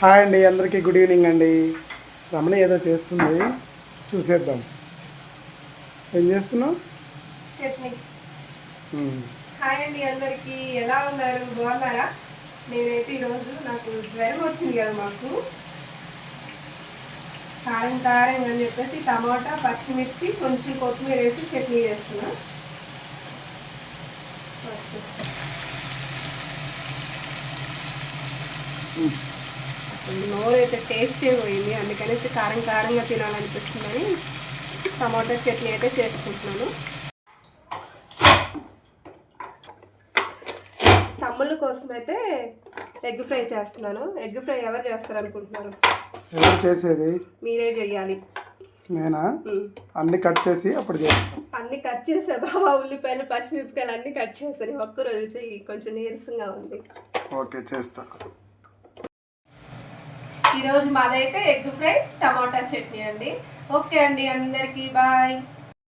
Hi అండి అందరికీ good evening అండి. రమణ ఏదో చేస్తుంది చూసేద్దాం. ఏం చేస్తున్నావు? చట్నీ. హాయ్ అండి అందరికి ఎలా ఉన్నారు? బాగున్నారా? నేనైతే ఈరోజు నాకు జ్వరం వచ్చింది కదా మాకు. కారం కారం అని చెప్పేసి టమాటా పచ్చిమిర్చి కొంచెం కొత్తిమీర వేసి చట్నీ చేస్తున్నా. నోరైతే టేస్టే పోయింది. అందుకనేసి కారం కారంగా తినాలనిపిస్తుందని టమాటా చట్నీ అయితే చేసుకుంటున్నాను. తమ్ముళ్ళ కోసం అయితే ఎగ్ ఫ్రై చేస్తున్నాను. ఎగ్ ఫ్రై ఎవరు చేస్తారు అనుకుంటున్నారు ఎవరు చేసేది మీరే చెయ్యాలి. నేనా. అన్ని కట్ చేసి అప్పుడు అన్ని కట్ చేసా బాబా ఉల్లిపాయలు పచ్చిమిరపకాయలు అన్ని కట్ చేశాను ఒక్కరోజు చెయ్యి కొంచెం నీరసంగా ఉంది. ఓకే చేస్తా. ఈరోజు మాదైతే ఎగ్ ఫ్రై టమాటా చట్నీ అండి. ఓకే అండి అందరికీ బాయ్.